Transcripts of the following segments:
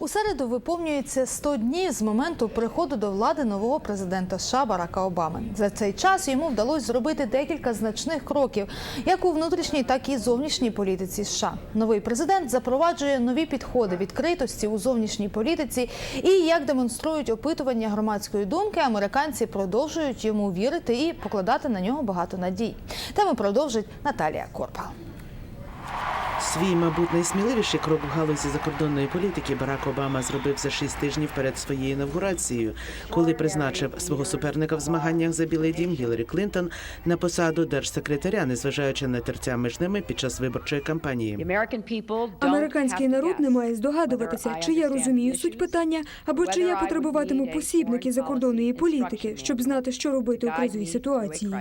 У середу виповнюється 100 днів з моменту приходу до влади нового президента США Барака Обами. За цей час йому вдалося зробити декілька значних кроків, як у внутрішній, так і зовнішній політиці США. Новий президент запроваджує нові підходи відкритості у зовнішній політиці. І як демонструють опитування громадської думки, американці продовжують йому вірити і покладати на нього багато надій. Тему продовжить Наталія Корпал. Свій, мабуть, найсміливіший крок в галузі закордонної політики Барак Обама зробив за шість тижнів перед своєю інавгурацією, коли призначив свого суперника в змаганнях за Білий Дім Гіларі Клінтон на посаду держсекретаря, незважаючи на терця між ними під час виборчої кампанії. Американський народ не має здогадуватися, чи я розумію суть питання, або чи я потребуватиму посібників закордонної політики, щоб знати, що робити у кризовій ситуації.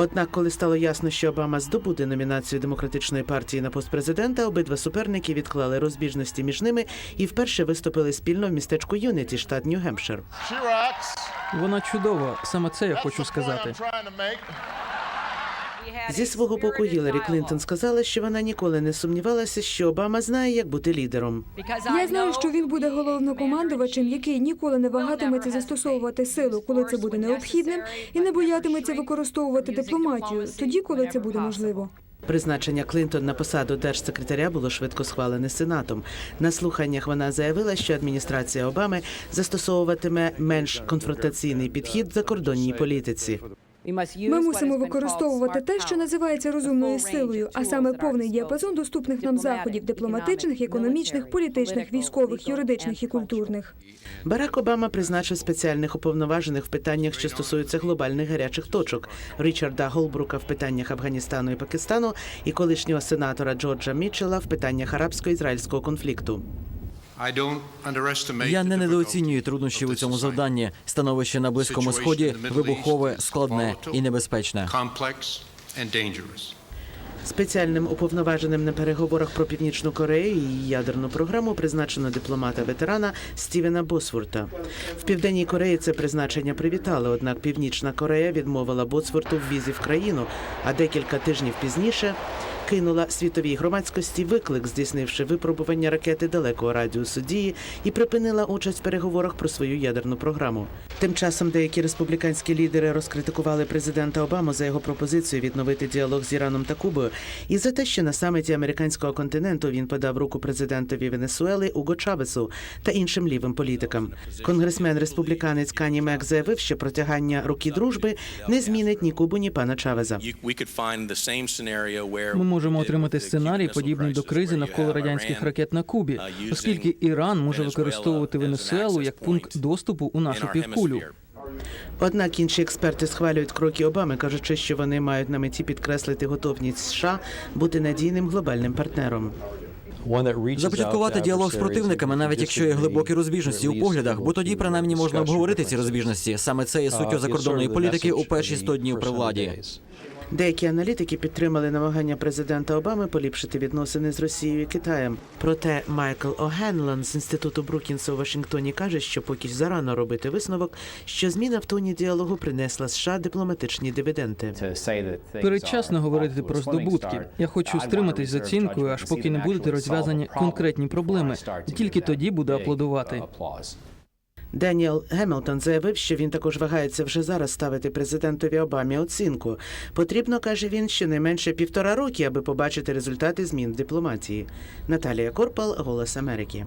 Однак, коли стало ясно, що Обама здобуде номінацію демократичної партії на пост президента, обидва суперники відклали розбіжності між ними і вперше виступили спільно в містечку Юніті, штат Нью-Гемпшир. Вона чудова, саме це я хочу сказати. Зі свого боку, Гіларі Клінтон сказала, що вона ніколи не сумнівалася, що Обама знає, як бути лідером. Я знаю, що він буде головнокомандувачем, який ніколи не вагатиметься застосовувати силу, коли це буде необхідним, і не боятиметься використовувати дипломатію тоді, коли це буде можливо. Призначення Клінтон на посаду держсекретаря було швидко схвалене сенатом. На слуханнях вона заявила, що адміністрація Обами застосовуватиме менш конфронтаційний підхід в закордонній політиці. Ми мусимо використовувати те, що називається розумною силою, а саме повний діапазон доступних нам заходів дипломатичних, економічних, політичних, військових, юридичних і культурних. Барак Обама призначив спеціальних уповноважених в питаннях, що стосуються глобальних гарячих точок Річарда Голбрука в питаннях Афганістану і Пакистану і колишнього сенатора Джорджа Мітчелла в питаннях арабсько-ізраїльського конфлікту. Я не недооцінюю труднощів у цьому завданні. Становище на близькому сході вибухове, складне і небезпечне. Спеціальним уповноваженим на переговорах про північну Корею і її ядерну програму призначено дипломата-ветерана Стівена Босфорта. В південній Кореї це призначення привітали. Однак Північна Корея відмовила Босфорту в візі в країну, а декілька тижнів пізніше кинула світовій громадськості виклик, здійснивши випробування ракети далекого радіусу дії і припинила участь в переговорах про свою ядерну програму. Тим часом деякі республіканські лідери розкритикували президента Обаму за його пропозицію відновити діалог з Іраном та Кубою і за те, що на саміті американського континенту він подав руку президентові Венесуели Уго Чавесу та іншим лівим політикам. Конгресмен республіканець Кані Мек заявив, що протягання руки дружби не змінить ні Кубу, ні пана Чавеза. Ми можемо отримати сценарій, подібний до кризи навколо радянських ракет на Кубі, оскільки Іран може використовувати Венесуелу як пункт доступу у нашу півкулю. Однак інші експерти схвалюють кроки Обами, кажучи, що вони мають на меті підкреслити готовність США бути надійним глобальним партнером. Започаткувати діалог з противниками, навіть якщо є глибокі розбіжності у поглядах, бо тоді принаймні можна обговорити ці розбіжності. Саме це є суттю закордонної політики у перші 100 днів при владі. Деякі аналітики підтримали намагання президента Обами поліпшити відносини з Росією і Китаєм. Проте Майкл О'Генлан з інституту Брукінса у Вашингтоні каже, що поки зарано робити висновок, що зміна в тоні діалогу принесла США дипломатичні дивіденди. Передчасно говорити про здобутки. Я хочу стриматись з оцінкою, аж поки не будуть розв'язані конкретні проблеми, і тільки тоді буду аплодувати. Деніел Гемілтон заявив, що він також вагається вже зараз ставити президентові Обамі оцінку. Потрібно, каже він, щонайменше півтора роки, аби побачити результати змін в дипломатії. Наталія Корпал, Голос Америки.